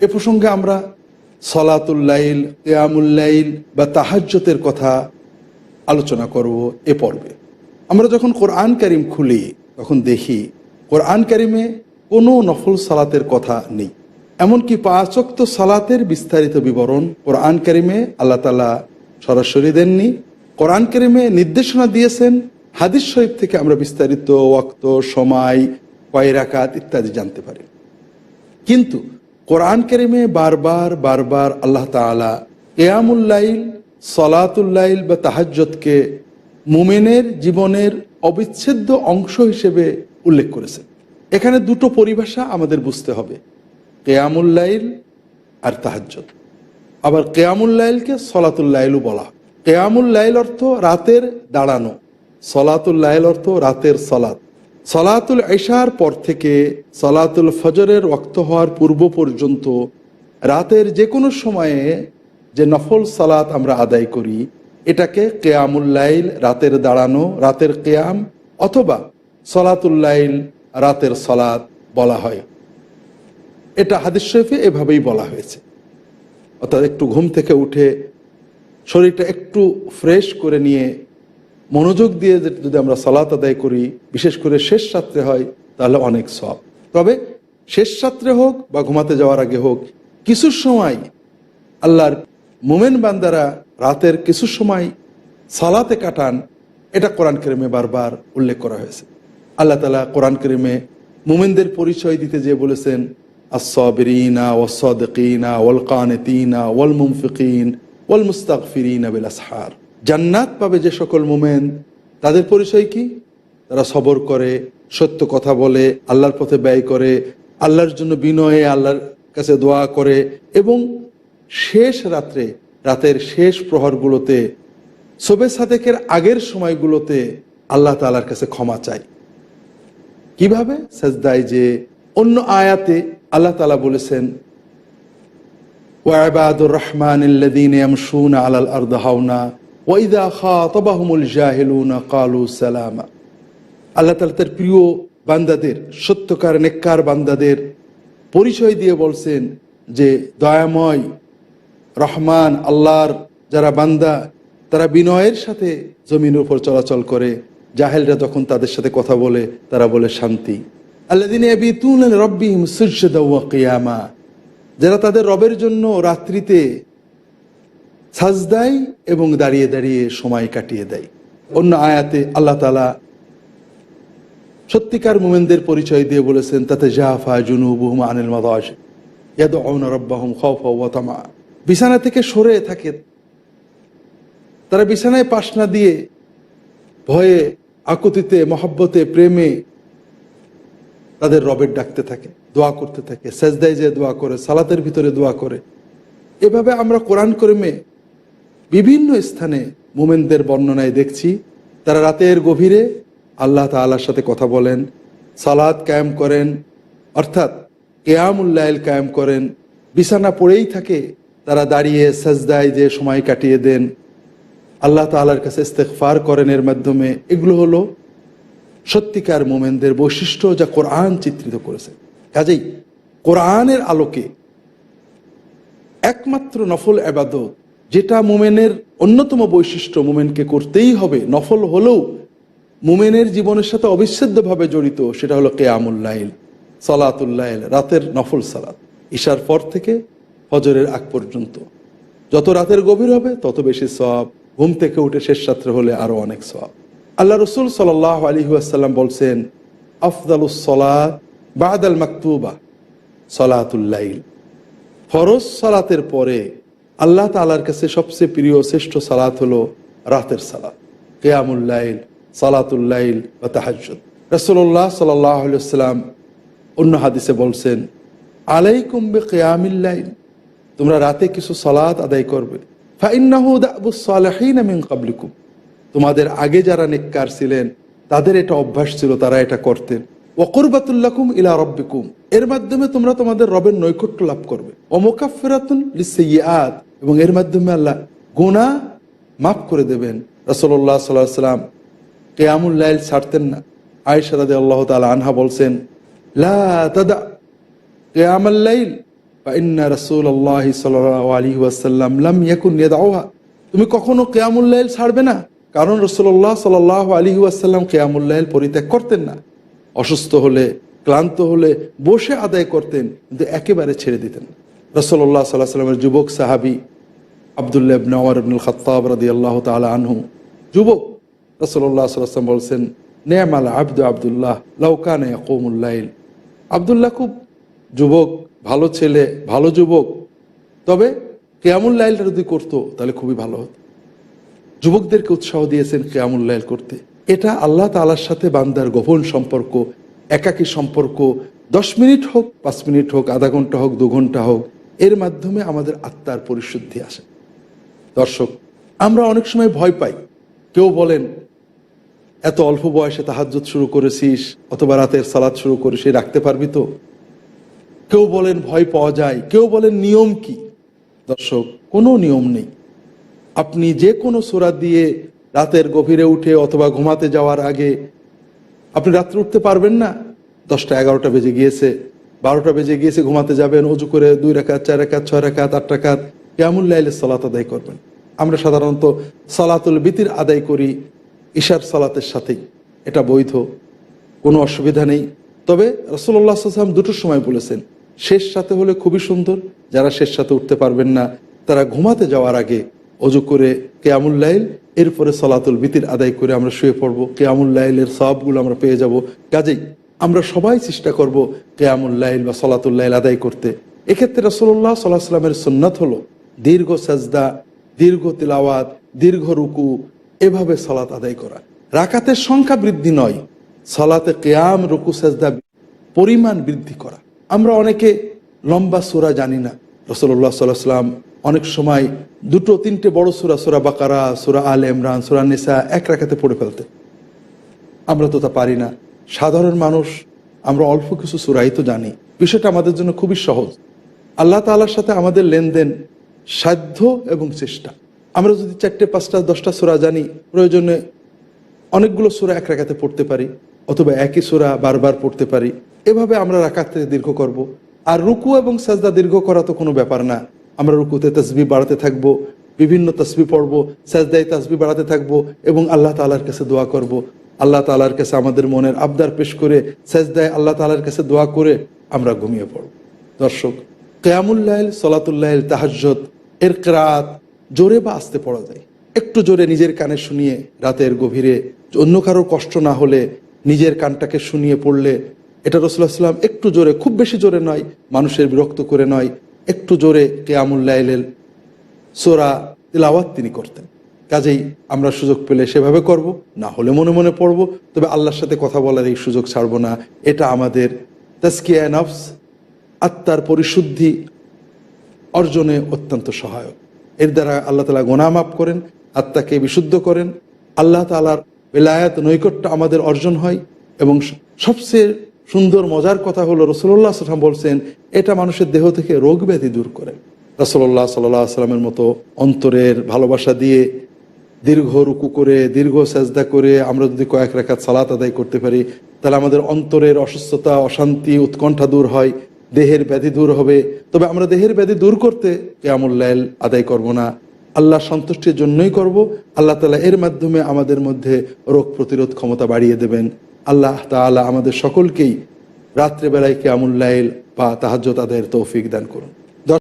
এ প্রসঙ্গে আমরা সলাতুল্লাইল কেয়ামুল্লাইল বা তাহাজ্যতের কথা আলোচনা করব এ পর্বে। আমরা যখন কোরআন কারিম খুলি, তখন দেখি কোরআন কারিমে কোনো নফল সালাতের কথা নেই। এমনকি পাঁচক্ত সালাতের বিস্তারিত বিবরণ কোরআন কারিমে আল্লাহ তালা সরাসরি দেননি। কোরআন কারিমে নির্দেশনা দিয়েছেন, হাদিস শরীফ থেকে আমরা বিস্তারিত ওয়াক্ত, সময়, কয় রাকাত ইত্যাদি জানতে পারি। কিন্তু কোরআন কারিমে বারবার বারবার আল্লাহ তালা কেয়ামুল্লাইল সলাতুল্লাইল বা তাহাজ্জতকে মুমেনের জীবনের অবিচ্ছেদ্য অংশ হিসেবে উল্লেখ করেছেন এখানে দুটো পরিভাষা আমাদের বুঝতে হবে কেয়ামুল্লাইল আর তাহাজ্জত আবার কেয়ামুল্লাইলকে সলাতুল্লাইলও বলা কেয়ামুল্লাইল অর্থ রাতের দাঁড়ানো সলাতুল্লাইল অর্থ রাতের সলাত। সলাতুল এশার পর থেকে সলাতুল ফজরের রক্ত হওয়ার পূর্ব পর্যন্ত রাতের যে কোনো সময়ে যে নফল সালাত আমরা আদায় করি, এটাকে কেয়ামুল্লাইল রাতের দাঁড়ানো, রাতের কেয়াম অথবা সলাতুল্লাইল রাতের সলাত বলা হয়। এটা হাদিস শরীফে এভাবেই বলা হয়েছে। অর্থাৎ একটু ঘুম থেকে উঠে শরীরটা একটু ফ্রেশ করে নিয়ে মনোযোগ দিয়ে যদি আমরা সালাত আদায় করি, বিশেষ করে শেষ রাত্রে হয়, তাহলে অনেক সব। তবে শেষ রাত্রে হোক বা ঘুমাতে যাওয়ার আগে হোক, কিছু সময় আল্লাহর মোমেন বান্দারা রাতের কিছু সময় সালাতে কাটান, এটা কোরআন করিমে বারবার উল্লেখ করা হয়েছে। আল্লাহ তালা কোরআন করিমে মোমেনদের পরিচয় দিতে যে বলেছেন আসবিরিনা ওসদিনা ওয়াল কানেতিনা ওয়াল মুমফিকিন ওয়াল মুস্তাকফিরিন আবিল আসহার জান্নাত পাবে যে সকল মোমেন, তাদের পরিচয় কি? তারা সবর করে, সত্য কথা বলে, আল্লাহর পথে ব্যয় করে, আল্লাহর জন্য বিনয়ে আল্লাহর কাছে দোয়া করে এবং শেষ রাত্রে, রাতের শেষ প্রহরগুলোতে, সোবে সাদেকের আগের সময়গুলোতে আল্লাহ তালার কাছে ক্ষমা চাই কীভাবে? সেজদায় যে অন্য আয়াতে আল্লাহ তালা বলেছেন ওয়াবাদুর রহমান আলাল আরদ হাওনা ওয়াইদা খাতাবাহুমুল জাহিলুনা কালু সালামা। আল্লাহ তালা তার প্রিয় বান্দাদের, সত্যকার নেককার বান্দাদের পরিচয় দিয়ে বলছেন যে, দয়াময় রহমান আল্লাহর যারা বান্দা, তারা বিনয়ের সাথে জমিনের উপর চলাচল করে, জাহেলরা যখন তাদের সাথে কথা বলে, তারা বলে শান্তি। আল্লাদিন রব্বিহিম কিয়ামা। যারা তাদের রবের জন্য রাত্রিতে সাজদাই এবং দাঁড়িয়ে দাঁড়িয়ে সময় কাটিয়ে দেয়। অন্য আয়াতে আল্লাহ তালা সত্যিকার মোমেনদের পরিচয় দিয়ে বলেছেন তাতে জাফা জুনুবুহুম আনিল মাদাস বিছানা থেকে সরে থাকে। তারা বিছানায় পাশ না দিয়ে ভয়ে, আকুতিতে, মহব্বতে, প্রেমে তাদের রবের ডাকতে থাকে, দোয়া করতে থাকে। সেজদায় যে দোয়া করে, সালাতের ভিতরে দোয়া করে। এভাবে আমরা কোরআন করিমে বিভিন্ন স্থানে মোমেনদের বর্ণনায় দেখছি, তারা রাতের গভীরে আল্লাহ তাআলার সাথে কথা বলেন সালাদ কায়েম করেন, অর্থাৎ কেয়ামুল্লাইল কায়েম করেন। বিছানা পড়েই থাকে, তারা দাঁড়িয়ে সাজদায় যে সময় কাটিয়ে দেন। আল্লাহ তাআলার কাছে ইস্তেকফার করেন এর মাধ্যমে। এগুলো হলো সত্যিকার মোমেনদের বৈশিষ্ট্য যা কোরআন চিত্রিত করেছে। কাজেই কোরআনের আলোকে একমাত্র নফল আবাদত যেটা মোমেনের অন্যতম বৈশিষ্ট্য মোমেনকে করতেই হবে, নফল হলেও মোমেনের জীবনের সাথে অবিচ্ছেদ্যভাবে জড়িত সেটা হলো কেয়ামুল্লাইল সালাতুল্লাইল রাতের নফল সালাত, ঈশার পর থেকে ফজরের আগ পর্যন্ত। যত রাতের গভীর হবে, তত বেশি সব ঘুম থেকে উঠে শেষ রাত্রে হলে আরও অনেক সব আল্লাহ রসুল সাল্লাহ আসাল্লাম বলছেন, আফদালুস সলাত বাদ আল মাকতুবা সলাতুল্লাইল ফরজ সালাতের পরে আল্লাহ তালার কাছে সবচেয়ে প্রিয় শ্রেষ্ঠ সালাত হলো রাতের সালাত কেয়ামুল্লাইল সালাতুল্লাইল বা তাহাজ্জুদ। রসুল্লাহ সাল্লাম অন্য হাদিসে বলছেন, আলাইকুম বে কেয়ামিল্লাইল তোমরা রাতে কিছু সালাত আদায় করবে। কাবলিকুম তোমাদের আগে যারা নেককার ছিলেন, তাদের এটা অভ্যাস ছিল, তারা এটা করতেন। ওকরবাতুল্লাকুম ইলা রব্বিকুম। এর মাধ্যমে তোমরা তোমাদের রবের নৈকট্য লাভ করবে। অমোকাফেরাতুন লিসাইয়াত এবং এর মাধ্যমে আল্লাহ গুণা মাফ করে দেবেন। রসল্লাহ সাল্লাহ সাল্লাম কেয়ামুল লাইল ছাড়তেন না। আয়েশা রাদি আল্লাহ তালা আনহা বলছেন, লা তাদা কেয়ামাল লাইল, বা রসুল আল্লাহ আলী ওয়াসাল্লাম লাম ইয়াকুন ইয়াদাউহা। তুমি কখনো কেয়ামুল্লাইল ছাড়বে না। কারণ রসুল্লাহ সাল আলী ওয়াসাল্লাম কেয়ামুল্লাইল পরিত্যাগ করতেন না। অসুস্থ হলে, ক্লান্ত হলে বসে আদায় করতেন, কিন্তু একেবারে ছেড়ে দিতেন। রসল্লাহ সাল্লাহ সাল্লামের যুবক সাহাবি আবদুল্লাহ ইবনে ওমর ইবনুল খাত্তাব রাদিয়াল্লাহু তাআলা আনহু, যুবক আলাইহি ওয়াসাল্লাম বলছেন, নেয়ামাল আব্দু আব্দুল্লাহ, লাউ কানা ইয়াকুমুল লাইল। আব্দুল্লাহ খুব যুবক, ভালো ছেলে, ভালো যুবক। তবে কেয়ামুল লাইলটা যদি করতো, তাহলে খুবই ভালো হতো। যুবকদেরকে উৎসাহ দিয়েছেন কেয়ামুল লাইল করতে। এটা আল্লাহ তালার সাথে বান্দার গোপন সম্পর্ক, একাকী সম্পর্ক। দশ মিনিট হোক, পাঁচ মিনিট হোক, আধা ঘণ্টা হোক, দু ঘণ্টা হোক, এর মাধ্যমে আমাদের আত্মার পরিশুদ্ধি আসে। দর্শক, আমরা অনেক সময় ভয় পাই। কেউ বলেন, এত অল্প বয়সে তাহাজ্জুদ শুরু করেছিস, অথবা রাতের সালাদ শুরু করেছিস, রাখতে পারবি তো? কেউ বলেন, ভয় পাওয়া যায়। কেউ বলেন, নিয়ম কি? দর্শক, কোনো নিয়ম নেই। আপনি যে কোনো সোরা দিয়ে রাতের গভীরে উঠে অথবা ঘুমাতে যাওয়ার আগে আপনি রাত্রে উঠতে পারবেন না। দশটা, এগারোটা বেজে গিয়েছে, বারোটা বেজে গিয়েছে, ঘুমাতে যাবেন, অজু করে দুই রেখাত চার রেখাত ছয় রেখাত আট রেখাত কেমন লাইলে সালাত আদায় করবেন। আমরা সাধারণত সালাতুল বিতির আদায় করি ঈশার সালাতের সাথেই। এটা বৈধ, কোনো অসুবিধা নেই। তবে রসল্লাহ আসলাম দুটোর সময় বলেছেন, শেষ সাথে হলে খুবই সুন্দর, যারা শেষ সাথে উঠতে পারবেন না, তারা ঘুমাতে যাওয়ার আগে অজু করে কেয়ামুল্লাইল এরপরে সলাতুল বিতির আদায় করে আমরা শুয়ে পড়ব। কেয়ামুল্লাইলের সবগুলো আমরা পেয়ে যাব। কাজেই আমরা সবাই চেষ্টা করব কেয়ামুল্লাইল বা সলাতুল্লাইল আদায় করতে। এক্ষেত্রে রসল্লাহ সাল্লাহ সাল্লামের সুন্নাত হলো দীর্ঘ সাজদা, দীর্ঘ তিলাওয়াত, দীর্ঘ রুকু, এভাবে সলাত আদায় করা। রাকাতের সংখ্যা বৃদ্ধি নয়, সলাতে কেয়াম, রুকু, সাজদা পরিমাণ বৃদ্ধি করা। আমরা অনেকে লম্বা সুরা জানি না। রসল্লাহ সাল্লাহ সাল্লাম অনেক সময় দুটো, তিনটে বড় সুরা সুরা বাকারা, সুরা আল ইমরান, সুরা নিসা এক রাখাতে পড়ে ফেলতে। আমরা তো তা পারি না। সাধারণ মানুষ, আমরা অল্প কিছু সুরাই তো জানি। বিষয়টা আমাদের জন্য খুবই সহজ। আল্লাহ তালার সাথে আমাদের লেনদেন সাধ্য এবং চেষ্টা। আমরা যদি চারটে, পাঁচটা, দশটা সুরা জানি, প্রয়োজনে অনেকগুলো সুরা এক রাখাতে পড়তে পারি, অথবা একই সুরা বারবার পড়তে পারি। এভাবে আমরা রাখাতে দীর্ঘ করব। আর রুকু এবং সাজদা দীর্ঘ করা তো কোনো ব্যাপার না। আমরা রুকুতে তসবি বাড়াতে থাকব, বিভিন্ন তসবি পড়ব, সাজদায় তসবি বাড়াতে থাকব এবং আল্লাহ তালার কাছে দোয়া করব। আল্লাহ তালার কাছে আমাদের মনের আবদার পেশ করে, সাজদায় আল্লাহ তালার কাছে দোয়া করে আমরা ঘুমিয়ে পড়ব দর্শক কেয়ামুল্লাইল সলাতুল্লাইল তাহাজ্জত এর ক্রাত জোরে বা আস্তে পড়া যায় একটু জোরে নিজের কানে শুনিয়ে রাতের গভীরে, অন্য কারোর কষ্ট না হলে নিজের কানটাকে শুনিয়ে পড়লে, এটা রসুল্লাহ সাল্লাম একটু জোরে, খুব বেশি জোরে নয়, মানুষের বিরক্ত করে নয় একটু জোরে কেয়ামুল্লাইলের সোরা তিলাওয়াত তিনি করতেন। কাজেই আমরা সুযোগ পেলে সেভাবে করব, না হলে মনে মনে পড়ব, তবে আল্লাহর সাথে কথা বলার এই সুযোগ ছাড়ব না। এটা আমাদের তাস্কিয়া নফস, আত্মার পরিশুদ্ধি অর্জনে অত্যন্ত সহায়ক। এর দ্বারা আল্লাহ তালা গোনা মাফ করেন, আত্মাকে বিশুদ্ধ করেন। আল্লাহ তালার বেলায়াত নৈকট্য আমাদের অর্জন হয় এবং সবচেয়ে সুন্দর মজার কথা হলো রসল্লাহ সাল্লাম বলছেন, এটা মানুষের দেহ থেকে রোগ ব্যাধি দূর করে। রসল্লাহ সাল্লাহ সাল্লামের মতো অন্তরের ভালোবাসা দিয়ে দীর্ঘ রুকু করে, দীর্ঘ সাজদা করে আমরা যদি কয়েক রেখাত সালাত আদায় করতে পারি, তাহলে আমাদের অন্তরের অসুস্থতা, অশান্তি, উৎকণ্ঠা দূর হয়, দেহের ব্যাধি দূর হবে। তবে আমরা দেহের ব্যাধি দূর করতে কেয়ামুল্লাইল আদায় করব না। আল্লাহ সন্তুষ্টির জন্যই করব। আল্লাহ তালা এর মাধ্যমে আমাদের মধ্যে রোগ প্রতিরোধ ক্ষমতা বাড়িয়ে দেবেন। আল্লাহ তালা আমাদের সকলকেই রাত্রেবেলায় কেয়ামুল্লাইল বা তাহাজ্য তাদের তৌফিক দান করুন।